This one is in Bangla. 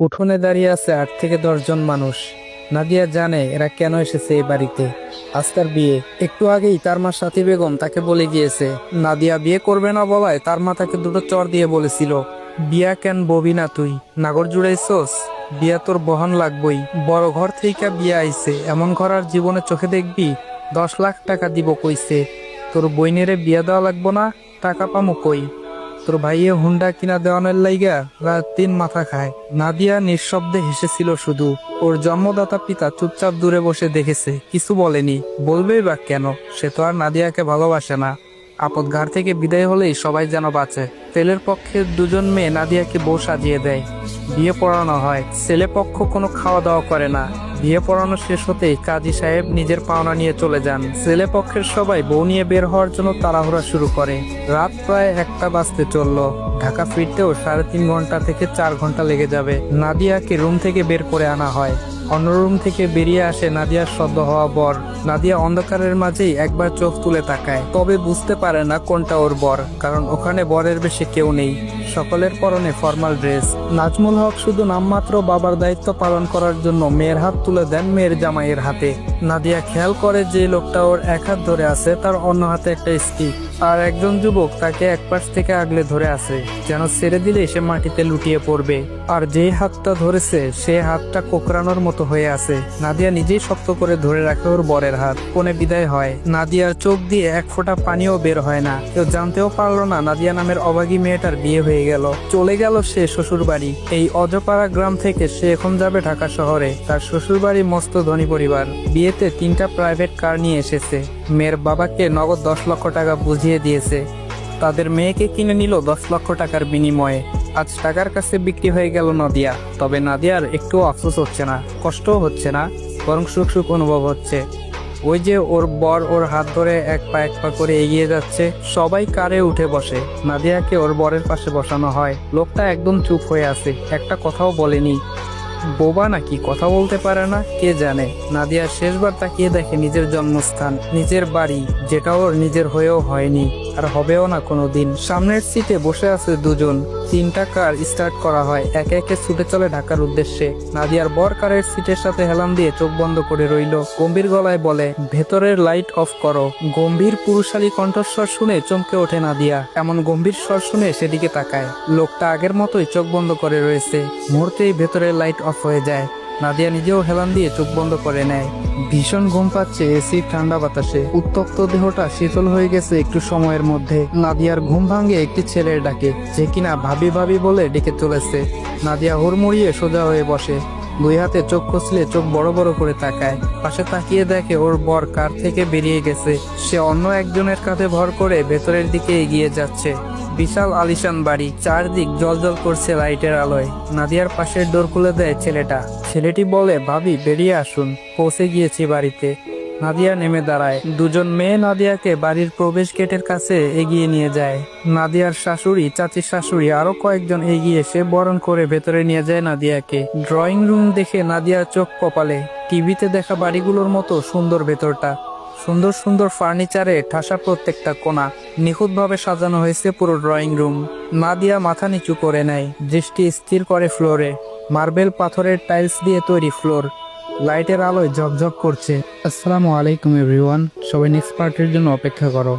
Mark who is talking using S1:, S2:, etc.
S1: উঠোনে দাঁড়িয়ে আছে আট থেকে দশজন মানুষ। নাদিয়া জানে এরা কেন এসেছে এই বাড়িতে। আজ তার বিয়ে। একটু আগেই তার মা সাথী বেগম তাকে বলে গিয়েছে, নাদিয়া বিয়ে করবে না বলায় তার মা তাকে দুটো চর দিয়ে বলেছিল, বিয়া কেন ববি না তুই? নাগর জুড়াইছস? বিয়া তোর বহন লাগবই। বড় ঘর থেকে বিয়া আইছে, এমন ঘর আর জীবনে চোখে দেখবি? দশ লাখ টাকা দিব কইছে। তোর বইনেরে বিয়া দেওয়া লাগবো না? টাকা পামু কই? তোর ভাইয়ে হুন্ডা কিনা দেওয়ানের লাইগা রাত তিন মাথা খায়। নাদিয়া নিঃশব্দে হেসেছিল শুধু। ওর জন্মদাতা পিতা চুপচাপ দূরে বসে দেখেছে, কিছু বলেনি। বলবেই বা কেন? সে তো আর নাদিয়াকে ভালোবাসে না। আপদ ঘাট থেকে বিদায় হলেই সবাই যেন বাঁচে। ছেলের পক্ষে দুজন মেয়ে নাদিয়াকে বউ সাজিয়ে দেয়। বিয়ে পড়ানো হয়। ছেলে পক্ষ কোনো খাওয়া দাওয়া করে না। বিয়ে পড়ানো শেষ হতেই কাজী সাহেব নিজের পাওনা নিয়ে চলে যান। ছেলে পক্ষের সবাই বউ নিয়ে বের হওয়ার জন্য তাড়াহুড়া শুরু করে। রাত প্রায় একটা বাজতে চলল। ঢাকা ফিরতেও সাড়ে তিন ঘণ্টা থেকে চার ঘণ্টা লেগে যাবে। নাদিয়াকে রুম থেকে বের করে আনা হয়। অন্য রুম থেকে বেরিয়ে আসে নাদিয়ার সদ্য হওয়া বর। নাদিয়া অন্ধকারের মাঝেই একবার চোখ তুলে তাকায়। তবে বুঝতে পারে না কোনটা ওর বর, কারণ ওখানে বরের বেশি কেউ নেই। সকলের পরনে ফর্মাল ড্রেস। নাজমুল হক শুধু নামমাত্র বাবার দায়িত্ব পালন করার জন্য মেয়ের হাত তুলে দেন মেয়ের জামাইয়ের হাতে। নাদিয়া খেয়াল করে যে লোকটা ওর এক হাত ধরে আছে, তার অন্য হাতে একটা স্টিক। আর একজন যুবক তাকে এক পাশ থেকে আগলে ধরে আছে, যেন ছেড়ে দিলে সে মাটিতে লুটিয়ে পড়বে। আর যে হাতটা ধরেছে, সে হাতটা কোকড়ানোর মতো হয়ে আছে। নাদিয়া নিজেই শক্ত করে ধরে রাখে ওর বরের হাত। কোণে বিদায় হয়। নাদিয়ার চোখ দিয়ে এক ফোঁটা পানিও বের হয় না। কেউ জানতেও পারল না নাদিয়া নামের অবাগী মেয়েটার বিয়ে হয়ে গেল। চলে গেল সে শ্বশুর বাড়ি এই অজপাড়া গ্রাম থেকে সে এখন যাবে ঢাকা শহরে। তার শ্বশুর বাড়ি মস্ত ধনী পরিবার। বিয়েতে তিনটা প্রাইভেট কার নিয়ে এসেছে। মেয়ের বাবাকে নগদ দশ লক্ষ টাকা বুঝিয়ে দিয়েছে। তাদের মেয়েকে কিনে নিল দশ লক্ষ টাকার বিনিময়ে। আজ টাকার কাছে বিক্রি হয়ে গেল নাদিয়া। তবে নাদিয়ার একটু আফসোস হচ্ছে না, কষ্টও হচ্ছে না, বরং সুখ সুখ অনুভব হচ্ছে। ওই যে ওর বর ওর হাত ধরে এক পা এক পা করে এগিয়ে যাচ্ছে, সবাই কারে উঠে বসে। নাদিয়াকে ওর বরের পাশে বসানো হয়। লোকটা একদম চুপ হয়ে আছে, একটা কথাও বলেনি। বোবা নাকি কথা বলতে পারে না, কে জানে? নাদিয়া শেষবার তাকিয়ে দেখে নিজের জন্মস্থান, নিজের বাড়ি, যেটা ওর নিজের হয়েও হয়নি। আর হবেও না কোনোদিন সামনের সিটে বসে আছে দুজন। তিনটা কার স্টার্ট করা হয়। একে একে ছুটে চলে ঢাকার উদ্দেশ্যে। নাদিয়ার বর কারের সিটের সাথে হেলান দিয়ে চোখ বন্ধ করে রইল। গম্ভীর গলায় বলে, ভেতরের লাইট অফ করো। গম্ভীর পুরুষালী কণ্ঠস্বর শুনে চমকে ওঠে নাদিয়া। এমন গম্ভীর স্বর শুনে সেদিকে তাকায়। লোকটা আগের মতোই চোখ বন্ধ করে রয়েছে। মুহূর্তেই ভেতরের লাইট অফ হয়ে যায়। নাদিয়া নিজেও হেলান দিয়ে চোখ বন্ধ করে নেয়। ভীষণ ঘুম পাচ্ছে এসির ঠান্ডা বাতাসে। উত্তপ্ত দেহটা শীতল হয়ে গেছে একটু সময়ের মধ্যে। নাদিয়ার ঘুম ভাঙে একটি ছেলের ডাকে, যে কিনা ভাবি ভাবি বলে ডেকে চলেছে। নাদিয়া হুড়মুড়িয়ে সোজা হয়ে বসে। দুই হাতে চোখ খসলে চোখ বড় বড় করে তাকায়। পাশে তাকিয়ে দেখে ওর বর কার থেকে বেরিয়ে গেছে। সে অন্য একজনের কাঁধে ভর করে ভেতরের দিকে এগিয়ে যাচ্ছে। বিশাল আলিশান বাড়ি, চারদিক জলজল করছে লাইটের আলোয়। নাদিয়ার পাশের ডোর খুলে দেয় ছেলেটা। ছেলেটি বলে, ভাবি, বেরিয়ে আসুন। পৌঁছে গিয়েছি বাড়িতে। নাদিয়া নেমে দাঁড়ায়। দুজন মেয়ে নাদিয়াকে বাড়ির প্রবেশ গেটের কাছে এগিয়ে নিয়ে যায়। নাদিয়ার শাশুড়ি, চাচির শাশুড়ি আরও কয়েকজন এগিয়ে এসে বরণ করে ভেতরে নিয়ে যায় নাদিয়াকে। ড্রয়িং রুম দেখে নাদিয়ার চোখ কপালে, টিভিতে দেখা বাড়িগুলোর মতো সুন্দর ভেতরটা। সুন্দর সুন্দর ফার্নিচারে ঠাসা প্রত্যেকটা কোণা। নিখুঁতভাবে সাজানো হয়েছে পুরো ড্রয়িং রুম। নাদিয়া মাথা নিচু করে নেয়। দৃষ্টি স্থির করে ফ্লোরে। মার্বেল পাথরের টাইলস দিয়ে তৈরি ফ্লোর। লাইটের আলোয় ঝকঝক করছে। আসসালামু আলাইকুম এভরিওয়ান। সবাই নেক্সট পার্টির জন্য অপেক্ষা করো।